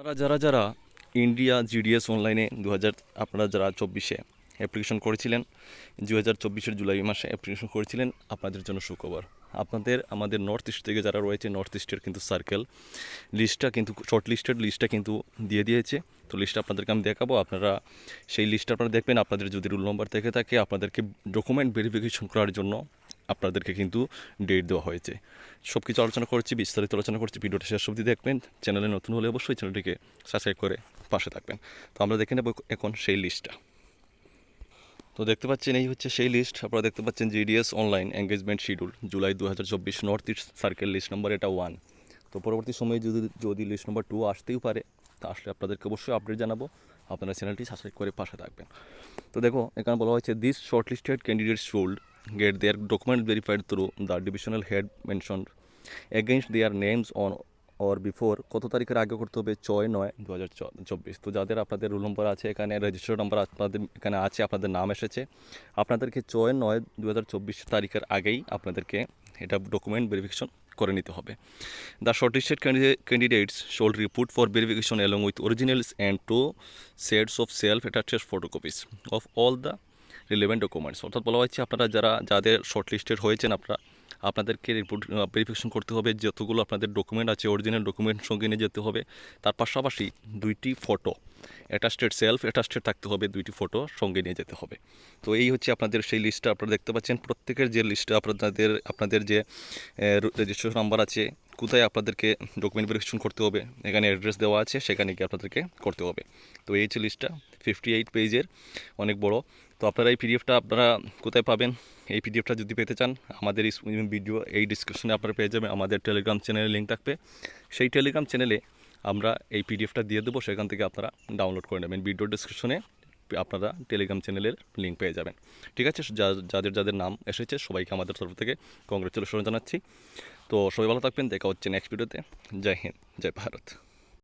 আপনারা যারা যারা ইন্ডিয়া জিডিএস অনলাইনে দু হাজার আপনারা যারা চব্বিশে অ্যাপ্লিকেশন করেছিলেন দু হাজার চব্বিশের জুলাই মাসে অ্যাপ্লিকেশন করেছিলেন, আপনাদের জন্য সুখবর। আপনাদের, আমাদের নর্থ ইস্ট থেকে যারা রয়েছে নর্থ ইস্টের কিন্তু সার্কেল লিস্টটা কিন্তু শর্ট লিস্টেড লিস্টটা কিন্তু দিয়ে দিয়েছে। তো লিস্টটা আপনাদেরকে আমি দেখাবো, আপনারা সেই লিস্টটা আপনারা দেখবেন, আপনাদের যদি রুল নম্বর থেকে থাকে, আপনাদেরকে ডকুমেন্ট ভেরিফিকেশন করার জন্য আপনাদেরকে কিন্তু ডেট দেওয়া হয়েছে। সব কিছু আলোচনা করছি, বিস্তারিত আলোচনা করছি, ভিডিওটা শেষ অবধি দেখবেন। চ্যানেলে নতুন হলে অবশ্যই চ্যানেলটিকে সাবস্ক্রাইব করে পাশে থাকবেন। তো আমরা দেখে নেব এখন সেই লিস্টটা তো দেখতে পাচ্ছেন, এই হচ্ছে সেই লিস্ট আপনারা দেখতে পাচ্ছেন GDS online engagement schedule July দু হাজার চব্বিশ north east circle list number এটা ওয়ান তো পরবর্তী সময়ে যদি যদি লিস্ট নম্বর টু আসতেই পারে, তা আসলে আপনাদেরকে অবশ্যই আপডেট জানাব। আপনারা চ্যানেলটি সাবস্ক্রাইব করে পাশে থাকবেন। তো দেখো, এখানে বলা হয়েছে this short listed candidate get their document verified through the divisional head mention against their names on or before কত তারিখের আগে করতে হবে? ছয় নয় দু হাজার চব্বিশ। তো যাদের আপনাদের রোল নম্বর আছে, এখানে রেজিস্টার নাম্বার আপনাদের, এখানে আছে, আপনাদের নাম এসেছে, আপনাদেরকে ছয় নয় দু হাজার চব্বিশ তারিখের আগেই আপনাদেরকে এটা ডকুমেন্ট ভেরিফিকেশন করে নিতে হবে। The shortlisted candidates shall report for verification along with originals and two sets of self attached photocopies of all the relevant documents অর্থাৎ বলা হচ্ছে আপনারা যারা, যাদের শর্টলিস্টেড হয়েছেন আপনারা, আপনাদেরকে রিপোর্ট ভেরিফিকেশন করতে হবে। যতগুলো আপনাদের ডকুমেন্ট আছে অরিজিনাল ডকুমেন্ট সঙ্গে নিয়ে যেতে হবে। তার পাশাপাশি দুইটি ফটো অ্যাটাস্টেড সেলফ অ্যাটাস্টেড থাকতে হবে দুইটি ফটো সঙ্গে নিয়ে যেতে হবে। তো এই হচ্ছে আপনাদের সেই লিস্টটা আপনারা দেখতে পাচ্ছেন। প্রত্যেকের যে লিস্টটা আপনাদের আপনাদের যে রেজিস্ট্রেশন নাম্বার আছে কোথায় আপনাদেরকে ডকুমেন্ট ভেরিফিকেশন করতে হবে, এখানে অ্যাড্রেস দেওয়া আছে, সেখানে গিয়ে আপনাদেরকে করতে হবে। তো এই হচ্ছে লিস্টটা ফিফটি এইট পেজের অনেক বড়। তো আপনারা এই পিডিএফটা আপনারা কোথায় পাবেন? এই পিডিএফটা যদি পেতে চান, আমাদের এই ভিডিও এই ডিসক্রিপশনে আপনারা পেয়ে যাবেন, আমাদের টেলিগ্রাম চ্যানেলের লিঙ্ক থাকবে। সেই টেলিগ্রাম চ্যানেলে আমরা এই পিডিএফটা দিয়ে দেবো, সেখান থেকে আপনারা ডাউনলোড করে নেবেন। ভিডিও ডিসক্রিপশনে আপনারা টেলিগ্রাম চ্যানেলের লিঙ্ক পেয়ে যাবেন। ঠিক আছে? যাদের যাদের নাম এসেছে, সবাইকে আমাদের তরফ থেকে কংগ্রেচুলেশন জানাচ্ছি। তো সবাই ভালো থাকবেন। দেখা হচ্ছে নেক্সট ভিডিওতে জয় হিন্দ, জয় ভারত।